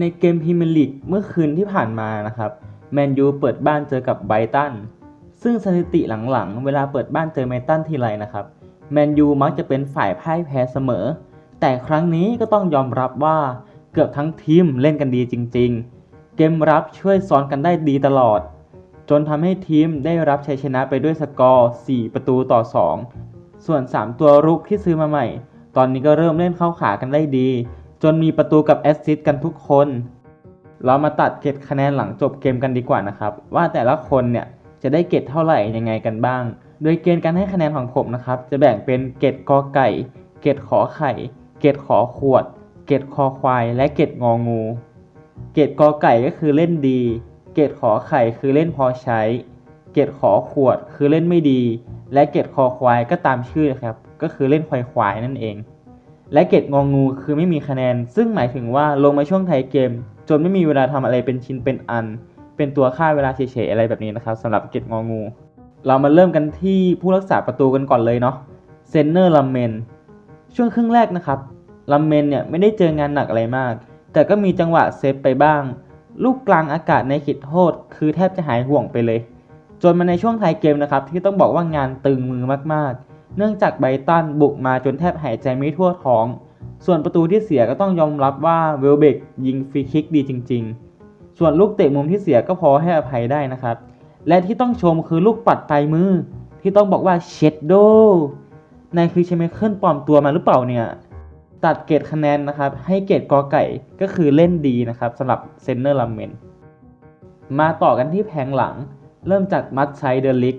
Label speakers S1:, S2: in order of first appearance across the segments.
S1: ในเกมพรีเมียร์ลีกเมื่อคืนที่ผ่านมานะครับแมนยูเปิดบ้านเจอกับไบตันซึ่งสถิติหลังๆ เวลาเปิดบ้านเจอไบตันทีไรนะครับแมนยูมักจะเป็นฝ่ายพ่ายแพ้เสมอ แต่ครั้งนี้ก็ต้องยอมรับว่าเกือบทั้งทีมเล่นกันดีจริง ๆ เกมรับช่วยซ้อนกันได้ดีตลอด จนทำให้ทีมได้รับชัยชนะไปด้วยสกอร์ 4 ประตูต่อ 2 ส่วน 3 ตัวรุกที่ซื้อมาใหม่ ตอนนี้ก็เริ่มเล่นเข้าขากันได้ดี จนมีประตูกับแอสซิสต์กันทุกคน เรามาตัดเกรดคะแนนหลังจบเกมกันดีกว่านะครับ ว่าแต่ละคนเนี่ยจะได้เกรดเท่าไหร่ยังไงกันบ้าง โดยเกณฑ์การให้คะแนนของผมนะครับ จะแบ่งเป็นเกรดกอไก่ เกรดขอไข่ เกรดขอขวด เกรดคอควาย และเกรดงองู เกรดกอไก่ก็คือเล่นดี เกรดขอไข่คือเล่นพอใช้ เกรดขอขวดคือเล่นไม่ดี และเกรดคอควายก็ตามชื่อครับ ก็คือเล่นควายควายนั่นเอง และเกรดงองูคือไม่มีคะแนน ซึ่งหมายถึงว่าลงมาช่วงไทยเกม จนไม่มีเวลาทำอะไรเป็นชิ้นเป็นอัน เป็นตัวค่าเวลาเฉยๆอะไรแบบนี้นะครับสำหรับเกรดงองู เรามาเริ่มกันที่ผู้รักษาประตูกันก่อนเลยเนาะเซนเนอร์ลัมเมนช่วงครึ่งแรกนะครับลัมเมนเนี่ยไม่ได้เจองานหนักอะไรมาก แต่ก็มีจังหวะเซฟไปบ้าง ลูกกลางอากาศในขีดโทษ คือแทบจะหายห่วงไปเลย จนมาในช่วงไทยเกมนะครับที่ต้องบอกว่างานตึงมือมากๆ เนื่องจากไบตันบุกมาจนแทบหายใจไม่ทั่วท้อง ส่วนประตูที่เสียก็ต้องยอมรับว่าเวลเบกยิงฟรีคิกดีจริง ๆ ส่วนลูกเตะมุมที่เสียก็พอให้อภัยได้นะครับ และที่ต้องชมคือลูกปัดปลายมือ ที่ต้องบอกว่าเชดโดนายคือเชมเคิลปลอมตัวมาหรือเปล่าเนี่ยตัดเกรดคะแนนนะครับ ให้เกรดกอไก่ก็คือเล่นดีนะครับสำหรับเซนเนอร์ลัมเมนมาต่อกันที่แผงหลัง เริ่มจากมัดใช้เดลิก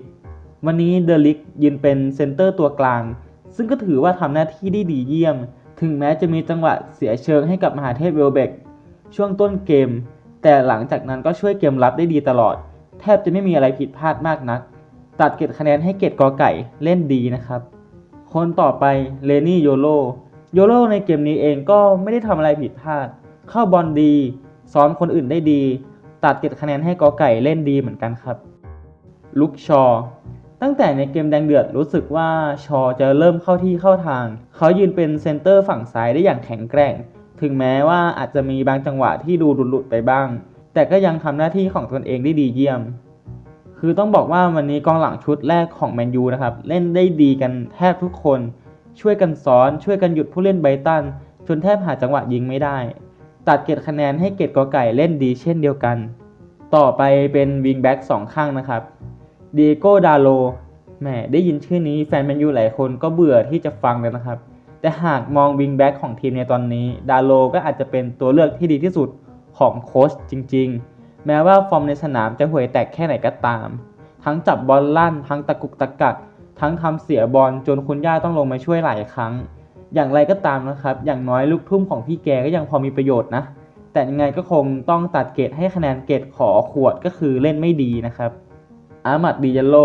S1: วันนี้เดลิกยืนเป็นเซนเตอร์ตัวกลาง ซึ่งก็ถือว่าทำหน้าที่ได้ดีเยี่ยม ถึงแม้จะมีจังหวะเสียเชิงให้กับมหาเทพเวลเบกช่วงต้นเกม แต่หลังจากนั้นก็ช่วยเกมรับได้ดีตลอด แทบจะไม่มีอะไรผิดพลาดมากนัก ตัดเกรดคะแนนให้เกรดกอไก่เล่นดีนะครับ คนต่อไปเลนี่โยโลโยโลในเกมนี้เองก็ไม่ได้ทำอะไรผิดพลาด เข้าบอลดี ซ้อนคนอื่นได้ดี ตัดเกรดคะแนนให้กอไก่เล่นดีเหมือนกันครับ ลุกชอ ตั้งแต่ในเกมแดงเดือดรู้สึกว่าชอจะเริ่มเข้าที่เข้าทาง เขายืนเป็นเซนเตอร์ฝั่งซ้ายได้อย่างแข็งแกร่ง ถึงแม้ว่าอาจจะมีบางจังหวะที่ดูหลุดๆไปบ้าง แต่ก็ยังทำหน้าที่ของตนเองได้ดีเยี่ยม คือต้องบอกว่าวันนี้กองหลังชุดแรกของแมนยูนะครับเล่นได้ดีกันแทบทุกคน ช่วยกันซ้อนช่วยกันหยุดผู้เล่นไบตันจนแทบหาจังหวะยิงไม่ได้ ตัดเกรดคะแนนให้เกรดกอไก่เล่นดีเช่นเดียวกัน ต่อไปเป็นวิงแบ็กสองข้างนะครับ เดโกดาโลแหมได้ยินชื่อนี้แฟนแมนยูหลายคนก็เบื่อที่จะฟังเลยนะครับ แต่หากมองวิงแบ็กของทีมในตอนนี้ ดาโลก็อาจจะเป็นตัวเลือกที่ดีที่สุดของโค้ชจริง ๆ แม้ว่าฟอร์มในสนามจะห่วยแตกแค่ไหนก็ตาม ทั้งจับบอลลั่น ทั้งตะกุกตะกัก ทั้งทำเสียบอลจนคุณย่าต้องลงมาช่วยหลายครั้ง อย่างไรก็ตามนะครับ อย่างน้อยลูกทุ่มของพี่แกก็ยังพอมีประโยชน์นะ แต่ยังไงก็คงต้องตัดเกรดให้คะแนนเกรดขอขวดก็คือเล่นไม่ดีนะครับ อามัดดิยโล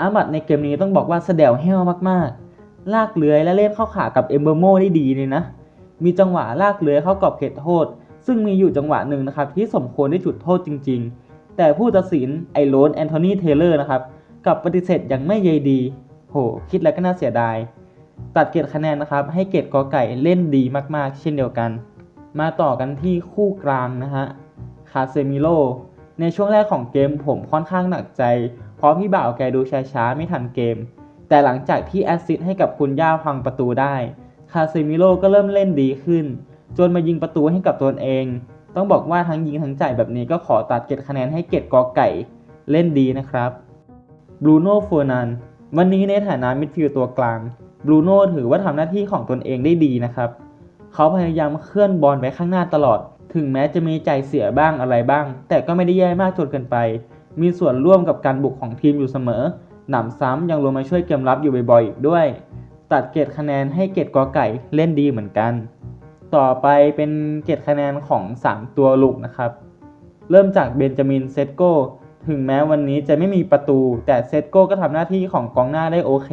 S1: อามัดในเกมนี้ต้องบอกว่าแสดวแห้วมากๆ ลากเลื้อยและเล่นเข้าขากับเอมเบอร์โมได้ดีเลยนะ มีจังหวะลากเลื้อยเข้ากรอบเขตโทษ ซึ่งมีอยู่จังหวะหนึ่งนะครับที่สมควรได้จุดโทษจริง ๆ แต่ผู้ตัดสินไอโรนแอนโทนีเทเลอร์นะครับกับปฏิเสธอย่างไม่ใยดี โห คิดแล้วก็น่าเสียดาย ตัดเกรดคะแนนนะครับ ให้เกรดกอไก่เล่นดีมากๆ เช่นเดียวกัน มาต่อกันที่คู่กลางนะฮะ คาเซมิโล ในช่วงแรกของเกมผมค่อนข้างหนักใจ เพราะพี่บ่าวแกดูช้าๆไม่ทันเกม แต่หลังจากที่แอสซิสต์ให้กับคุณย่าพังประตูได้ คาเซมิโลก็เริ่มเล่นดีขึ้น จนมายิงประตูให้กับตนเอง ต้องบอกว่าทั้งยิงทั้งจ่ายแบบนี้ก็ขอตัดเกรดคะแนนให้เกรดกอไก่ เล่นดีนะครับบรูโน่เฟอร์นันวันนี้ในฐานะมิดฟิลด์ตัวกลางบรูโน่ถือว่าทำหน้าที่ของตนเองได้ดีนะครับ เขาพยายามเคลื่อนบอลไปข้างหน้าตลอด ถึงแม้จะมีใจเสียบ้างอะไรบ้าง แต่ก็ไม่ได้แย่มากจนเกินไป มีส่วนร่วมกับการบุกของทีมอยู่เสมอ หนำซ้ำยังลงมาช่วยเกมรับอยู่บ่อยๆอีกด้วย ตัดเกรดคะแนนให้เกรดกอไก่เล่นดีเหมือนกัน ต่อไปเป็นเกรดคะแนนของ 3 ตัวลูกนะครับ เริ่มจากเบนจามินเซตโกถึงแม้วันนี้จะไม่มีประตู แต่เซตโก้ก็ทำหน้าที่ของกองหน้าได้โอเค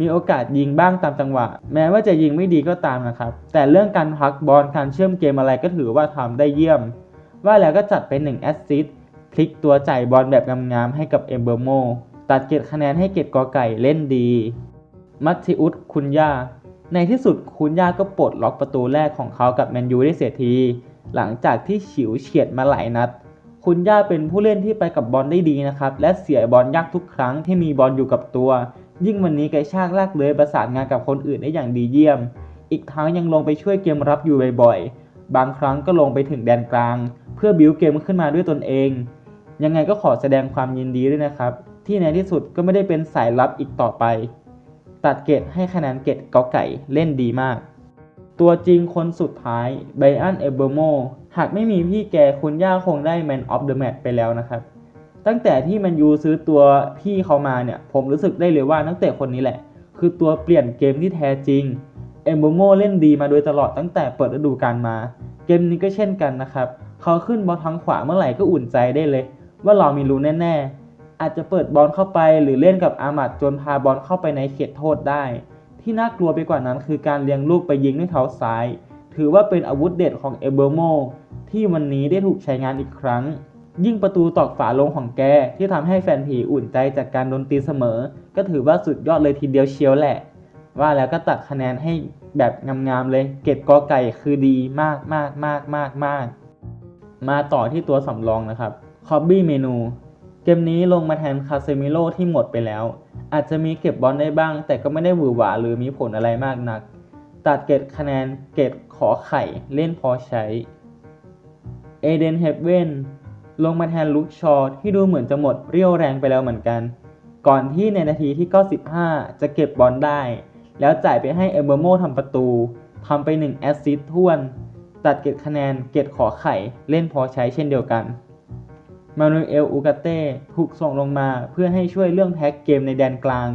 S1: มีโอกาสยิงบ้างตามจังหวะ แม้ว่าจะยิงไม่ดีก็ตามนะครับ แต่เรื่องการพักบอลการเชื่อมเกมอะไรก็ถือว่าทำได้เยี่ยม ว่าแล้วก็จัดเป็น1แอสซิสต์พลิกตัวจ่ายบอลแบบงามๆให้กับเอมเบอร์โมตัดเกรดคะแนนให้เกรดกอไก่เล่นดี มัตติอุสคุณย่า ในที่สุดคุณย่าก็ปลดล็อกประตูแรกของเขากับแมนยูได้เสียที หลังจากที่ฉิวเฉียดมาหลายนัดคุณย่าเป็นผู้เล่นที่ไปกับบอลได้ดีนะครับ และเสียบอลยากทุกครั้งที่มีบอลอยู่กับตัว ยิ่งวันนี้แกชากลากเลยประสานงานกับคนอื่นได้อย่างดีเยี่ยม อีกทั้งยังลงไปช่วยเกมรับอยู่บ่อยๆ บางครั้งก็ลงไปถึงแดนกลาง เพื่อบิวเกมขึ้นมาด้วยตนเอง ยังไงก็ขอแสดงความยินดีด้วยนะครับ ที่ในที่สุดก็ไม่ได้เป็นสายลับอีกต่อไป ตัดเกตให้คะแนนเกตกอไก่เล่นดีมาก ตัวจริงคนสุดท้ายไบอันเอเบอร์โมหากไม่มีพี่แกคุณย่าคงได้ Man of the Match ไปแล้วนะครับ ตั้งแต่ที่แมันยูซื้อตัวพี่เขามาเนี่ย ผมรู้สึกได้เลยว่านักเตะคนนี้แหละ คือตัวเปลี่ยนเกมที่แท้จริง เอมโบโมเล่นดีมาโดยตลอดตั้งแต่เปิดฤดูกาลมา เกมนี้ก็เช่นกันนะครับ เขาขึ้นบอลทางขวาเมื่อไหร่ก็อุ่นใจได้เลย ว่าเรามีรู้แน่ๆ อาจจะเปิดบอลเข้าไปหรือเล่นกับอามัดจนพาบอลเข้าไปในเขตโทษได้ ที่น่ากลัวไปกว่านั้นคือการเลี้ยงลูกไปยิงด้วยเท้าซ้าย ถือว่าเป็นอาวุธเด็ดของเอเบอร์โมที่วันนี้ได้ถูกใช้งานอีกครั้ง ยิ่งประตูตอกฝาลงของแกที่ทำให้แฟนผีอุ่นใจจากการโดนตีเสมอ ก็ถือว่าสุดยอดเลยทีเดียวเชียวแหละ ว่าแล้วก็ตัดคะแนนให้แบบงามๆเลย เก็บกอไก่คือดีมากมากมากมากมากมาต่อที่ตัวสำรองนะครับคอบบี้เมนู เกมนี้ลงมาแทนคาเซมิโลที่หมดไปแล้ว อาจจะมีเก็บบอลได้บ้าง แต่ก็ไม่ได้หวือหวาหรือมีผลอะไรมากนัก ตัดเกรดคะแนนเกรดขอไข่เล่นพอใช้เอเดนเฮเวน ลงมาแทนลุกชอที่ดูเหมือนจะหมดเรี่ยวแรงไปแล้วเหมือนกัน ก่อนที่ในนาทีที่ 95 จะเก็บบอลได้ แล้วจ่ายไปให้เอเบอร์โมทำประตูทำไป 1 แอสซิสต์ท่วน ตัดเกรดคะแนนเกรดขอไข่เล่นพอใช้เช่นเดียวกันมานูเอลอูกาเต้ถูกส่งลงมาเพื่อให้ช่วยเรื่องแพ็กเกมในแดนกลาง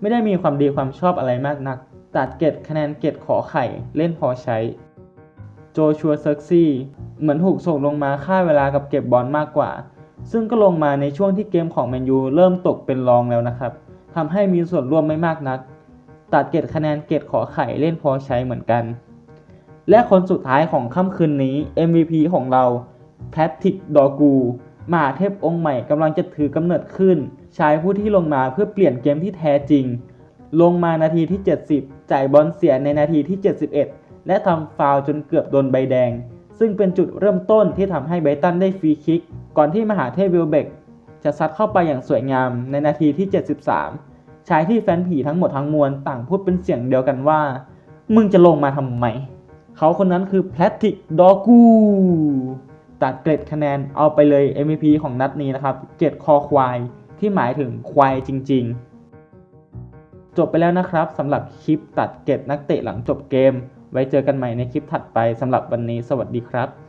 S1: ไม่ได้มีความดีความชอบอะไรมากนัก ตัดเกรดคะแนนเกรดขอไข่เล่นพอใช้ โจชัวเซิร์กซี่ เหมือนถูกส่งลงมาฆ่าเวลากับเก็บบอลมากกว่า ซึ่งก็ลงมาในช่วงที่เกมของแมนยูเริ่มตกเป็นรองแล้วนะครับทำให้มีส่วนร่วมไม่มากนัก ตัดเกรดคะแนนเกรดขอไข่เล่นพอใช้เหมือนกัน และคนสุดท้ายของค่ำคืนนี้ MVP ของเราแพทริกดอกูมหาเทพองค์ใหม่กำลังจะถือกำเนิดขึ้น ชายผู้ที่ลงมาเพื่อเปลี่ยนเกมที่แท้จริง ลงมานาทีที่ 70 จ่ายบอลเสียในนาทีที่ 71 และทำฟาวจนเกือบโดนใบแดง ซึ่งเป็นจุดเริ่มต้นที่ทำให้ไบตันได้ฟรีคิก ก่อนที่มหาเทพวิลเบกจะซัดเข้าไปอย่างสวยงามในนาทีที่ 73 ชายที่แฟนผีทั้งหมดทั้งมวลต่างพูดเป็นเสียงเดียวกันว่า มึงจะลงมาทำไม เขาคนนั้นคือแพทริกดอกูตัดเกรดคะแนนเอาไปเลย MVP ของนัดนี้นะครับเกรดคอควาย ที่หมายถึงควายจริง ๆ จบไปแล้วนะครับสำหรับคลิปตัดเกรดนักเตะหลังจบเกม ไว้เจอกันใหม่ในคลิปถัดไปสำหรับวันนี้สวัสดีครับ